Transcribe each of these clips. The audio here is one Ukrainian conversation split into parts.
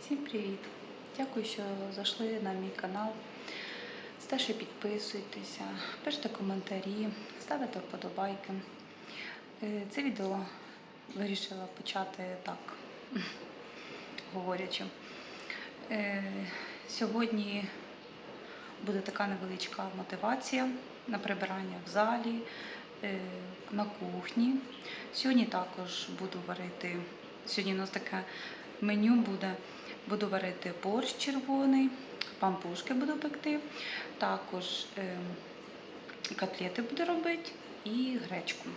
Всім привіт! Дякую, що зайшли на мій канал. Старше підписуйтеся, пишете коментарі, ставите вподобайки. Е, Це відео вирішила почати так, говорячи. Е, Сьогодні буде така невеличка мотивація на прибирання в залі, е, на кухні. Сьогодні також буду варити. Сьогодні у нас таке меню буде. Буду варити борщ червоний, пампушки буду пекти, також е, котлети буду робити і гречку.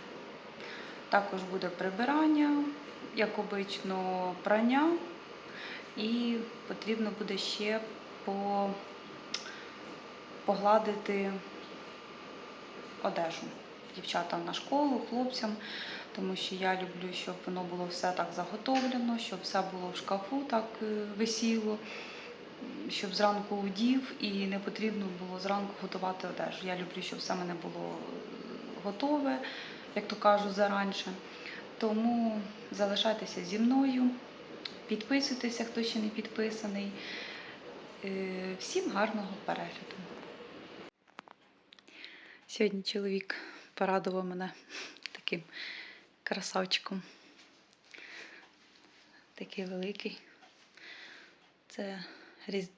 Також буде прибирання, як обично, прання. І потрібно буде ще по, погладити одежу дівчатам на школу, хлопцям, тому що я люблю, щоб воно було все так заготовлено, щоб все було в шкафу так е, висіло, щоб зранку удів і не потрібно було зранку готувати одежу. Я люблю, щоб все мене було е, готове, як то кажуть, заранше. Тому залишайтеся зі мною, підписуйтеся, хто ще не підписаний. Е, Всім гарного перегляду. Сьогодні чоловік порадував мене таким красавчиком. Такий великий. Це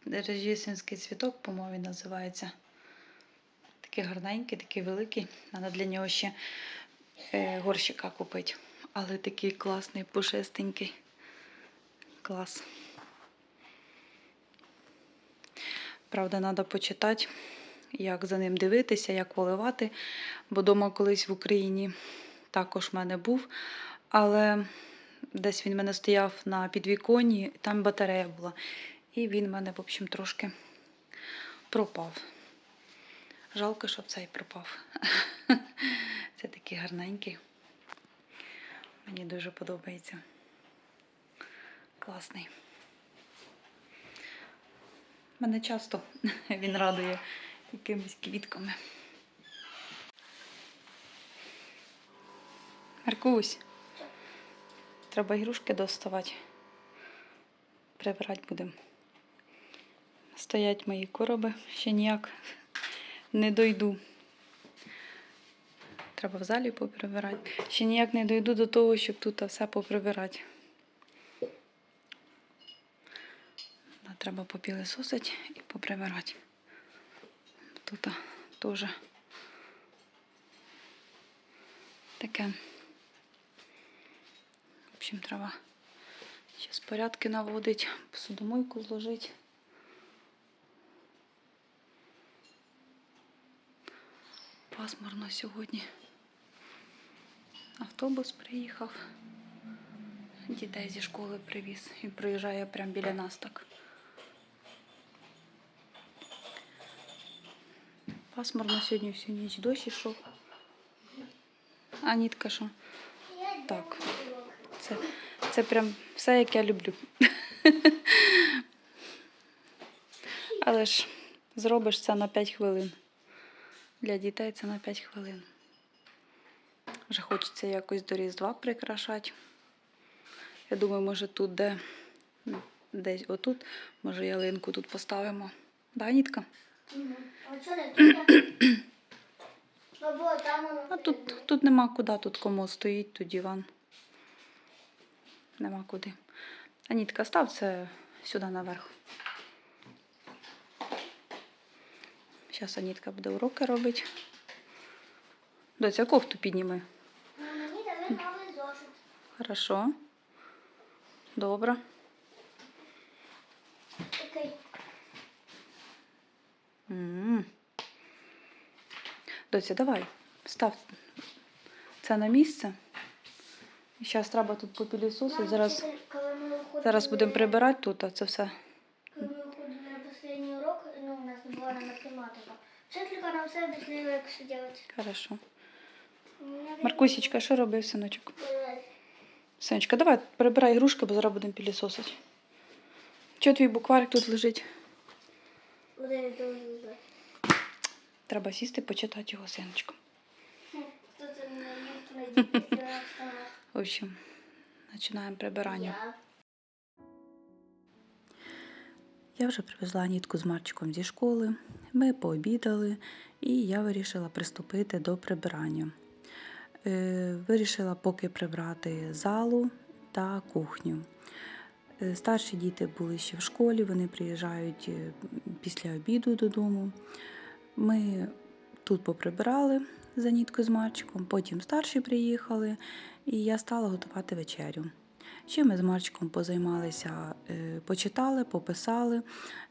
рождественський цвіток, по-моєму, називається. Такий гарненький, такий великий. Треба для нього ще е, горщика купити. Але такий класний, пушистенький. Клас. Правда, треба почитати, як за ним дивитися, як поливати. Бо дома колись в Україні також в мене був. Але десь він в мене стояв на підвіконні, там батарея була. І він в мене, в общем, трошки пропав. Жалко, що цей пропав. Це такий гарненький. Мені дуже подобається. Класний. Мене часто він радує якимись квітками. Маркусь, треба ігрушки доставати. Прибирати будемо. Стоять мої короби, ще ніяк не дойду. Треба в залі поприбирати. Ще ніяк не дойду до того, щоб тут все поприбирати. Треба попілисосити і поприбирати. Тут теж таке. В общем, треба зараз порядки наводити, посудомойку зложити. Пасмурно сьогодні. Автобус приїхав. Дітей зі школи привіз. Він проїжджає прямо біля нас так. Пасмурно сьогодні всю ніч дощ ішов. А нітка що? Так. Це, це прям все, як я люблю. Але ж зробиш це на 5 хвилин. Для дітей це на 5 хвилин. Вже хочеться якось до Різдва прикрашати. Я думаю, може тут де ну, десь отут, може ялинку тут поставимо. Да, Нітка? А тут? А тут, тут нема куди, тут комод стоїть, тут диван. Нема куди. Анітка, став це сюди наверх. Зараз Анітка буде уроки робити. Доця, кофту підніми. Ну, Мені дали новий зошит. Хорошо. Добре. Такий. М. Доця, давай, став це на місце. Зараз треба тут попілісосити. Нам Зараз, зараз будемо прибирати тут, а це все. Коли ми виходили на останній урок, ну, у нас була на математика. Вчителька нам все об'яснила, як все робити. Хорошо. Маркусічка, що робив, синочок? Синочка, давай прибирай ігрушки, бо зараз будемо пілісосити. Чого твій букварик тут лежить? Треба сісти, почитати його синочку. Тут на. Общем, починаємо прибирання. Я. Вже привезла нітку з Марчиком зі школи. Ми пообідали, і я вирішила приступити до прибирання. Е, Вирішила поки прибрати залу та кухню. Е, Старші діти були ще в школі, вони приїжджають е, після обіду додому. Ми тут поприбирали за ніткою з Марчиком, потім старші приїхали, і я стала готувати вечерю. Ще ми з Марчиком позаймалися, е, почитали, пописали.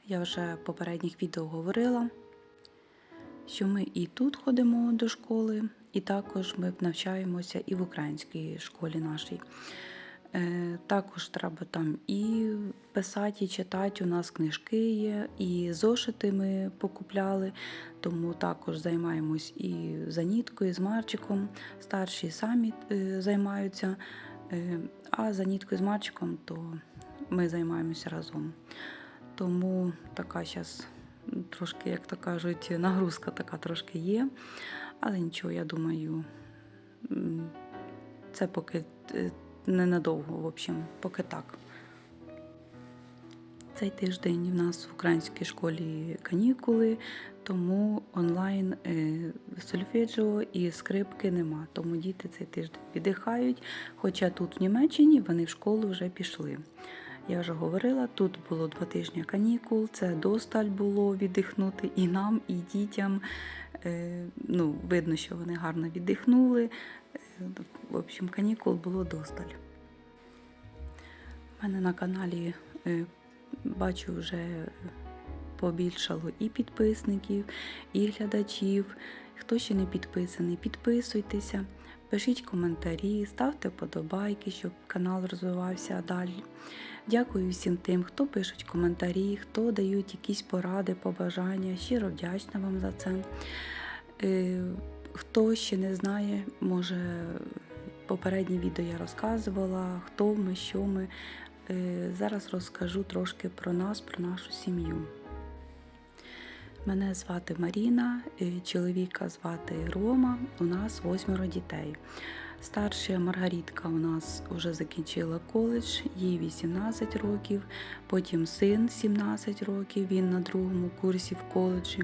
Я вже в попередніх відео говорила, що ми і тут ходимо до школи, і також ми навчаємося і в українській школі нашій. Е, Також треба там і писати, і читати. У нас книжки є, і зошити ми покупляли, тому також займаємось і заніткою, і з Марчиком. Старші самі е, займаються. Е, А за ніткою з Марчиком, то ми займаємося разом. Тому така зараз трошки, як то кажуть, нагрузка така трошки є. Але нічого, я думаю, це поки ненадовго, в общем, поки так. Цей тиждень в нас в українській школі канікули, тому онлайн е, сольфеджіо і скрипки нема. Тому діти цей тиждень віддихають. Хоча тут в Німеччині вони в школу вже пішли. Я вже говорила, тут було два тижні канікул, це досталь було віддихнути і нам, і дітям. Е, ну, видно, що вони гарно віддихнули. Е, В общем, канікул було досталь. У мене на каналі е, бачу вже побільшало і підписників, і глядачів. Хто ще не підписаний, підписуйтеся, пишіть коментарі, ставте вподобайки, щоб канал розвивався далі. Дякую всім тим, хто пишуть коментарі, хто дають якісь поради, побажання. Щиро вдячна вам за це. Хто ще не знає, може попереднє відео я розказувала, хто ми, що ми. Е, Зараз розкажу трошки про нас, про нашу сім'ю. Мене звати Маріна, е, чоловіка звати Рома. У нас восьмеро дітей. Старша Маргарітка у нас вже закінчила коледж, їй 18 років, потім син 17 років, він на другому курсі в коледжі.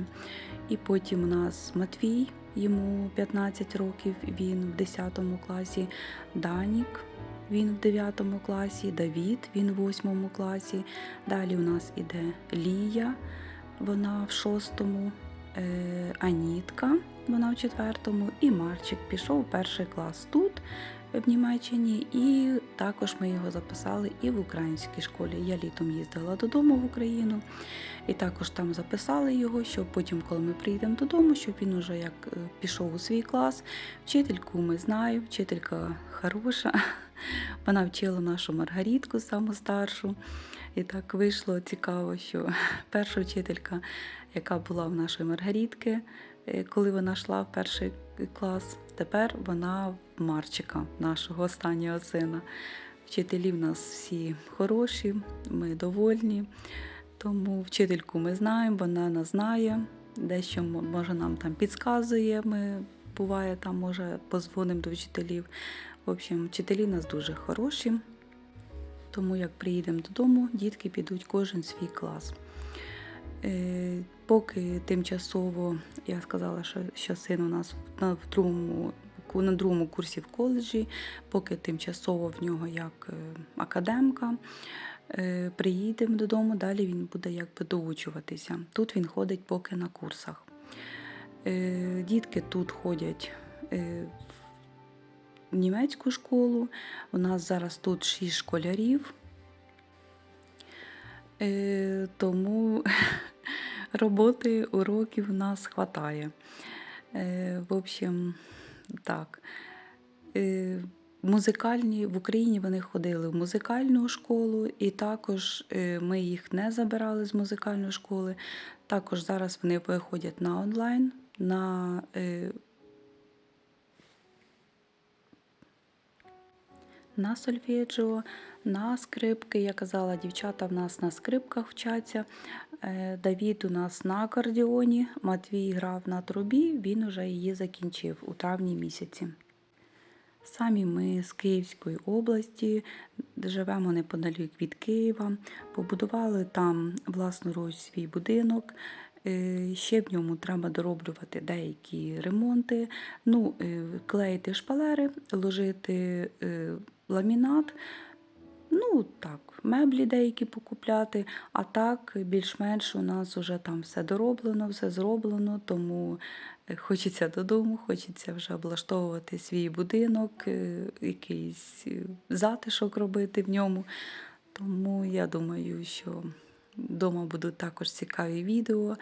І потім у нас Матвій, йому 15 років, він в 10 класі, Данік, він в 9 класі, Давід, він в 8 класі. Далі у нас іде Лія, вона в 6, е, Анітка, вона в 4, і Марчик пішов у перший клас тут, в Німеччині, і також ми його записали і в українській школі. Я літом їздила додому в Україну, і також там записали його, щоб потім, коли ми приїдемо додому, щоб він уже як е, пішов у свій клас. Вчительку ми знаємо, вчителька хороша. Вона вчила нашу Маргарітку, саму старшу. І так вийшло цікаво, що перша вчителька, яка була в нашої Маргарітки, коли вона йшла в перший клас, тепер вона Марчика, нашого останнього сина. Вчителі в нас всі хороші, ми довольні. Тому вчительку ми знаємо, вона нас знає, дещо може нам там підказує. Ми буває там, може, позвонимо до вчителів. В общем, вчителі нас дуже хороші. Тому як приїдемо додому, дітки підуть кожен свій клас. Поки тимчасово я сказала, що, що син у нас на, в другому, на другому курсі в коледжі, поки тимчасово в нього як е, академка. Е, приїдемо додому, далі він буде якби доучуватися. Тут він ходить поки на курсах. Е, дітки тут ходять в німецьку школу. У нас зараз тут шість школярів. Тому роботи, уроків у нас хватає. Е, в общем, так. Е, музикальні в Україні вони ходили в музикальну школу, і також е, ми їх не забирали з музикальної школи. Також зараз вони виходять на онлайн, на на сольфеджіо, на скрипки. Я казала, дівчата в нас на скрипках вчаться. Е, Давід у нас на акордіоні, Матвій грав на трубі, він уже її закінчив у травні місяці. Самі ми з Київської області, живемо неподалік від Києва, побудували там власноруч свій будинок. Е, Ще в ньому треба дороблювати деякі ремонти, ну, е, клеїти шпалери, ложити ламінат. Ну, так, меблі деякі покупляти, а так більш-менш у нас вже там все дороблено, все зроблено, тому е, хочеться додому, хочеться вже облаштовувати свій будинок, е, якийсь е, затишок робити в ньому. Тому я думаю, що вдома будуть також цікаві відео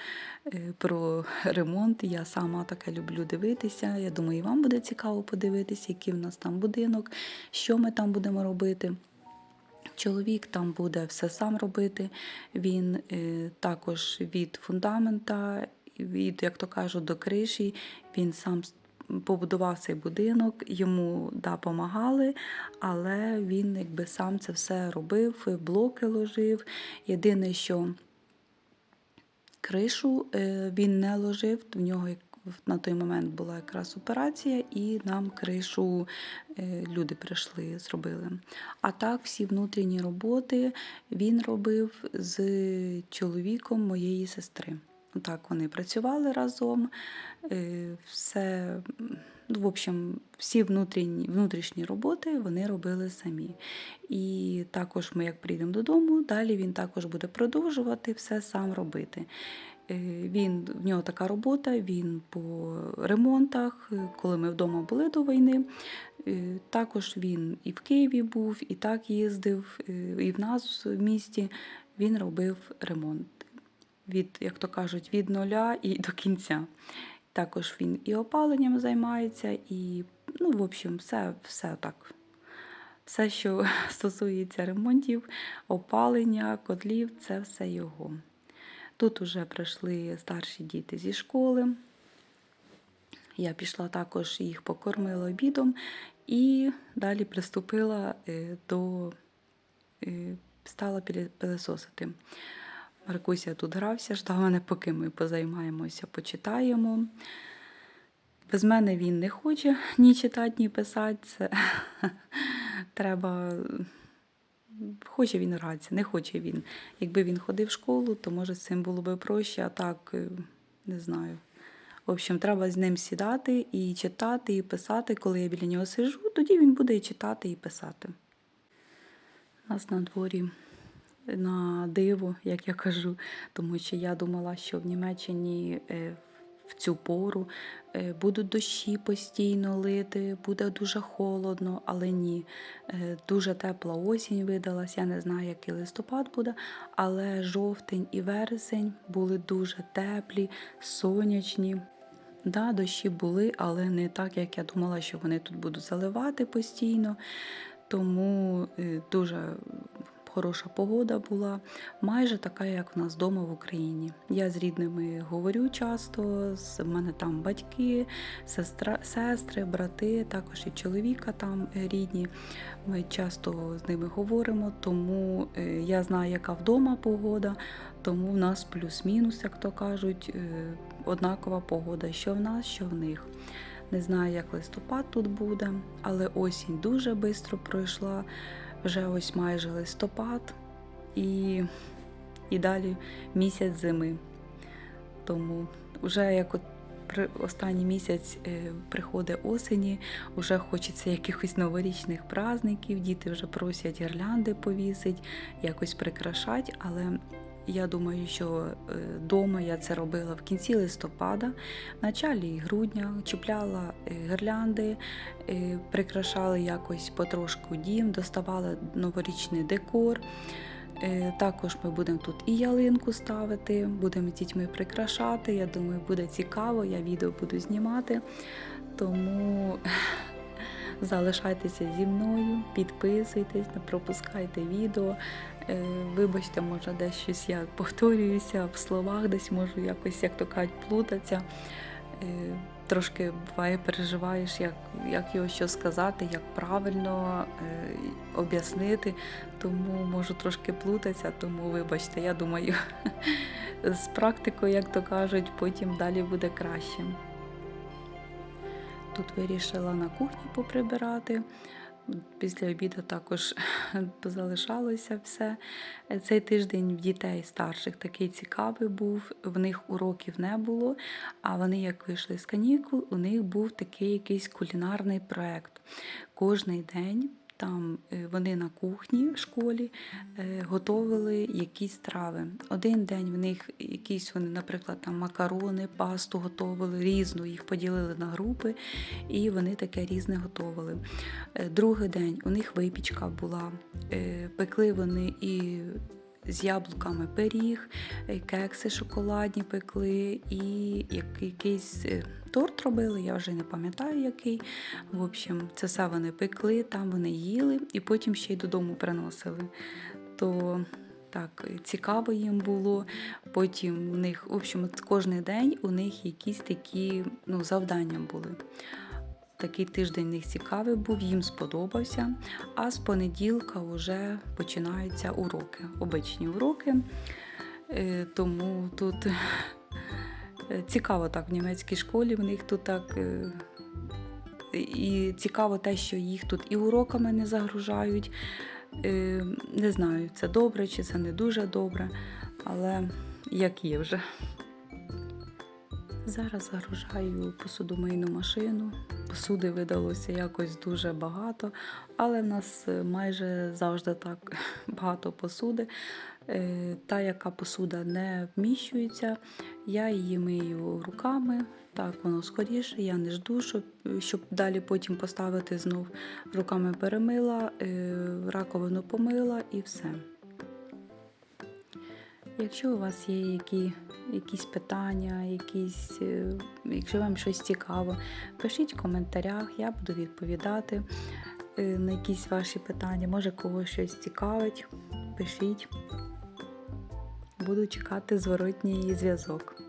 про ремонт. Я сама таке люблю дивитися. Я думаю, і вам буде цікаво подивитися, який в нас там будинок, що ми там будемо робити. Чоловік там буде все сам робити. Він е, також від фундамента, від, як то кажуть, до криші, він сам побудував цей будинок, йому да, помагали, але він якби сам це все робив, блоки ложив. Єдине, що кришу е, він не ложив, в нього на той момент була якраз операція, і нам кришу е, люди прийшли, зробили. А так, всі внутрішні роботи він робив з чоловіком моєї сестри. Так, вони працювали разом. е, Все, ну, в общем, всі внутрішні, внутрішні роботи вони робили самі. І також ми, як прийдемо додому, далі він також буде продовжувати все сам робити. Е, Він, в нього така робота, він по ремонтах, е, коли ми вдома були до війни. е, Також він і в Києві був, і так їздив, і в нас в місті він робив ремонт. Від, як то кажуть, від нуля і до кінця. Також він і опаленням займається, і, ну, в общем, все, все так. Все, що стосується ремонтів, опалення, котлів, це все його. Тут вже прийшли старші діти зі школи. Я пішла також їх покормила обідом і далі приступила е, до е, стала пілі- Маркуся тут грався, ждав мене, поки ми позаймаємося, почитаємо. Без мене він не хоче ні читати, ні писати. Це треба. Хоче він гратися, не хоче він. Якби він ходив в школу, то може з цим було би проще, а так е, не знаю. В общем, треба з ним сідати і читати, і писати. Коли я біля нього сижу, тоді він буде і читати, і писати. У нас на дворі на диво, як я кажу, тому що я думала, що в Німеччині е, в цю пору е, будуть дощі постійно лити, буде дуже холодно, але ні. Е, Дуже тепла осінь видалась. Я не знаю, який листопад буде, але жовтень і вересень були дуже теплі, сонячні. Да, дощі були, але не так, як я думала, що вони тут будуть заливати постійно. Тому е, дуже хороша погода була, майже така, як в нас вдома в Україні. Я з рідними говорю часто, з мене там батьки, сестра, сестри, брати, також і чоловіка там е, рідні. Ми часто з ними говоримо, тому е, я знаю, яка вдома погода, тому в нас плюс-мінус, як то кажуть, е, однакова погода, що в нас, що в них. Не знаю, як листопад тут буде, але осінь дуже швидко пройшла. Вже ось майже листопад і, і далі місяць зими. Тому вже як от при останній місяць е, приходить осені, вже хочеться якихось новорічних праздників, діти вже просять гірлянди повісить, якось прикрашать, але я думаю, що вдома я це робила в кінці листопада, в началі грудня, чіпляла е, гірлянди, е, якось потрошку дім, доставали новорічний декор. Е, Також ми будемо тут і ялинку ставити, будемо з дітьми прикрашати. Я думаю, буде цікаво, я відео буду знімати. Тому залишайтеся зі мною, підписуйтесь, не пропускайте відео. Е, Вибачте, може, десь щось я повторююся в словах, десь можу якось, як то кажуть, плутатися. Е, Трошки буває, переживаєш, як, як його що сказати, як правильно е, об'яснити. Тому можу трошки плутатися, тому вибачте, я думаю, з практикою, як то кажуть, потім далі буде краще. Тут вирішила на кухні поприбирати. Після обіду також залишалося все. Цей тиждень в дітей старших такий цікавий був. В них уроків не було. А вони, як вийшли з канікул, у них був такий якийсь кулінарний проект. Кожний день там е, вони на кухні в школі е, готовили якісь трави. Один день в них якісь вони, наприклад, там макарони, пасту готовили, різну їх поділили на групи, і вони таке різне готовили. Е, Другий день у них випічка була. Пекли вони і з яблуками пиріг, е, кекси шоколадні пекли, і якийсь е, торт робили, я вже не пам'ятаю який. В общем, це все вони пекли, там вони їли і потім ще й додому приносили. То так, цікаво їм було. Потім в них, в общем, кожен день у них якісь такі ну, завдання були. Такий тиждень в них цікавий був, їм сподобався. А з понеділка вже починаються уроки, обичні уроки. Е, Тому тут е, цікаво так в німецькій школі. В них тут так. е, І цікаво те, що їх тут і уроками не загружають. Не знаю, це добре чи це не дуже добре, але як є вже. Зараз загружаю посудомийну машину. Посуди видалося якось дуже багато, але в нас е, майже завжди так багато посуди. Е, Та, яка посуда не вміщується, я її мию руками. Так, воно скоріше, я не жду, щоб, щоб далі потім поставити знов. Руками перемила, е, раковину помила і все. Якщо у вас є які, якісь питання, якісь, е, якщо вам щось цікаво, пишіть в коментарях, я буду відповідати е, на якісь ваші питання. Може, когось щось цікавить, пишіть. Буду чекати зворотній зв'язок.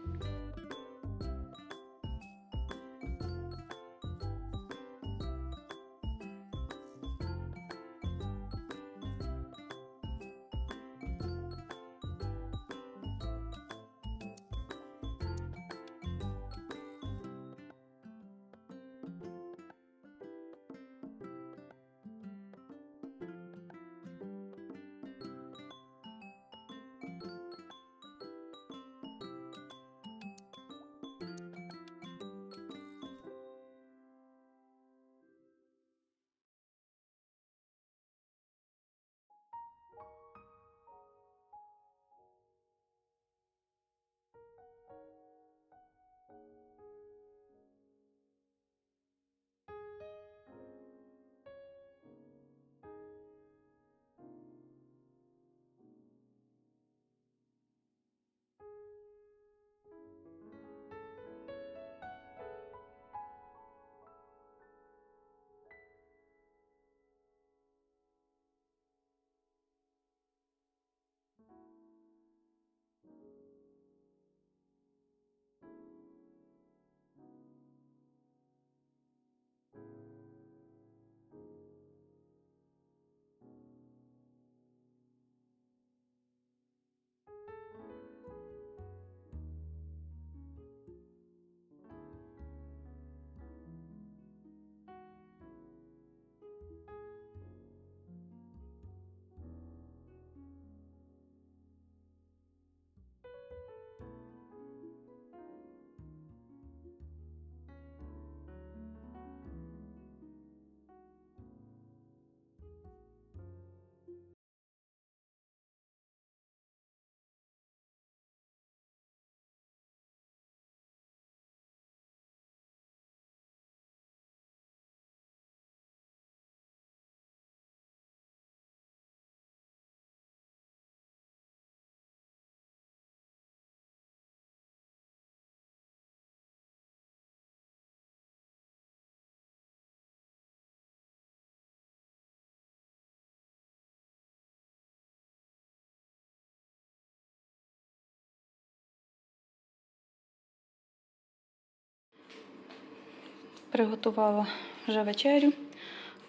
Приготувала вже вечерю,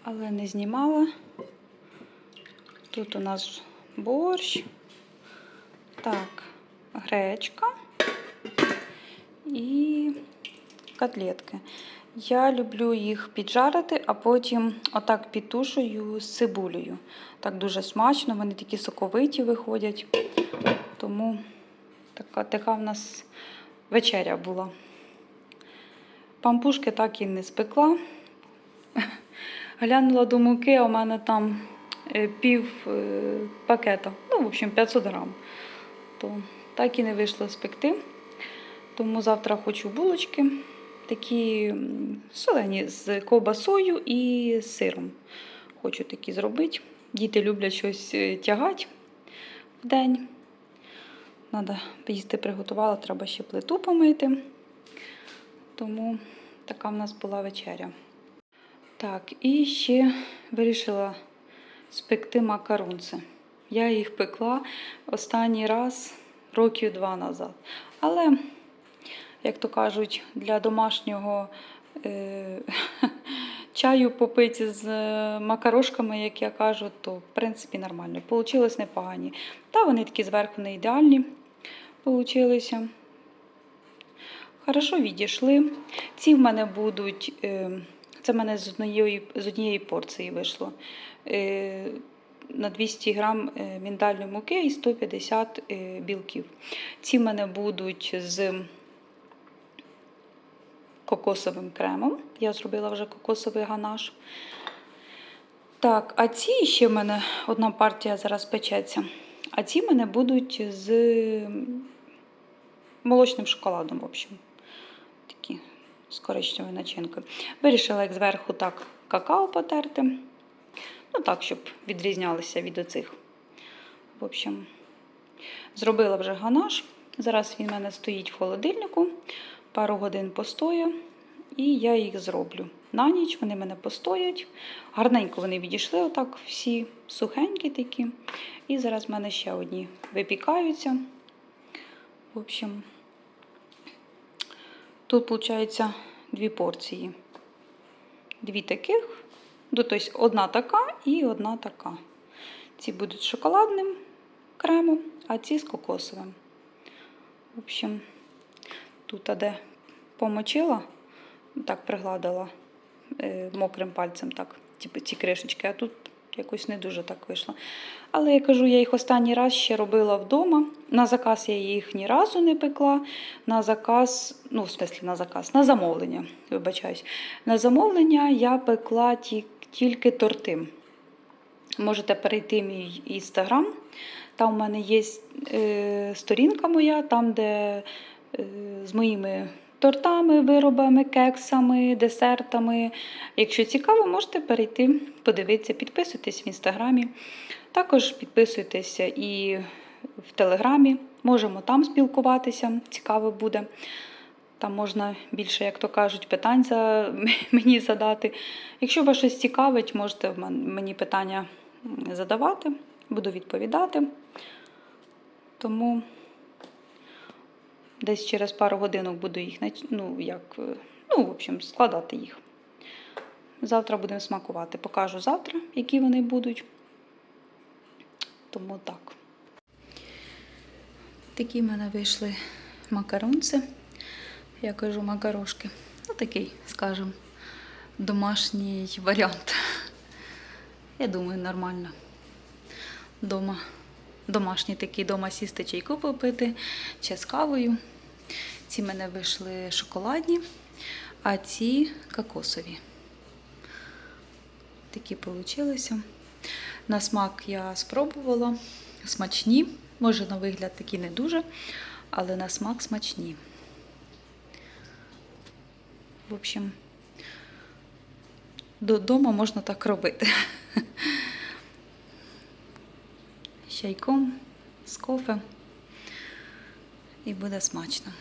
але не знімала. Тут у нас борщ, так, гречка і котлетки. Я люблю їх піджарити, а потім отак підтушую з цибулею. Так дуже смачно, вони такі соковиті виходять. Тому така, така в нас вечеря була. Пампушки так і не спекла. Глянула до муки, а у мене там е, пів е, пакета, ну, в общем, 500 грам. То так і не вийшло спекти. Тому завтра хочу булочки, такі солені з ковбасою і сиром. Хочу такі зробити. Діти люблять щось е, тягати в день. Треба їсти приготувала, треба ще плиту помити. Тому така в нас була вечеря. Так, і ще вирішила спекти макарунці. Я їх пекла останній раз років два назад. Але, як то кажуть, для домашнього е- чаю попити з е, макарошками, як я кажу, то в принципі нормально. Получилось непогані. Та вони такі зверху не ідеальні получилися. Хорошо відійшли. Ці в мене будуть. Е- це в мене з однієї, з однієї порції вийшло. Е, на 200 грам е, міндальної муки і 150 е, білків. Ці в мене будуть з кокосовим кремом. Я зробила вже кокосовий ганаш. Так, а ці ще в мене одна партія зараз печеться. А ці в мене будуть з молочним шоколадом, в общем. Такі з коричневою начинкою. Вирішила як зверху так какао потерти. Ну так, щоб відрізнялися від оцих. В общем, зробила вже ганаш. Зараз він в мене стоїть в холодильнику, пару годин постоє, і я їх зроблю. На ніч вони мене постоять. Гарненько вони відійшли, отак всі сухенькі такі. І зараз в мене ще одні випікаються. В общем, тут, виходить, дві порції. Дві таких, тобто одна така і одна така. Ці будуть з шоколадним кремом, а ці з кокосовим. В общем, тут де помочила, так пригладила е, мокрим пальцем, так, ці кришечки, а тут якось не дуже так вийшло. Але я кажу, я їх останній раз ще робила вдома. На заказ я їх ні разу не пекла. На заказ, ну, в смислі на заказ, на замовлення, вибачаюсь. На замовлення я пекла ті, тільки торти. Можете перейти в мій інстаграм. Там у мене є е, сторінка моя, там, де е, з моїми тортами, виробами, кексами, десертами. Якщо цікаво, можете перейти, подивитися, підписуйтесь в інстаграмі. Також підписуйтеся і в Телеграмі. Можемо там спілкуватися, цікаво буде. Там можна більше, як то кажуть, питань за мені задати. Якщо вас щось цікавить, можете мені питання задавати, буду відповідати. Тому десь через пару годинок буду їх ну, як, е, ну, в общем, складати їх. Завтра будемо смакувати. Покажу завтра, які вони будуть. Тому так. Такі в мене вийшли макаронці. Я кажу макарошки. Ну, такий, скажімо, домашній варіант. Я думаю, нормально. Дома. Домашній такий дома сісти чайку попити, чи з кавою. Ці мене вийшли шоколадні, а ці кокосові. Такі получилися. На смак я спробувала. Смачні. Може, на вигляд такі не дуже, але на смак смачні. В общем, додому можна так робити. Чайком, з кофе. І буде смачно.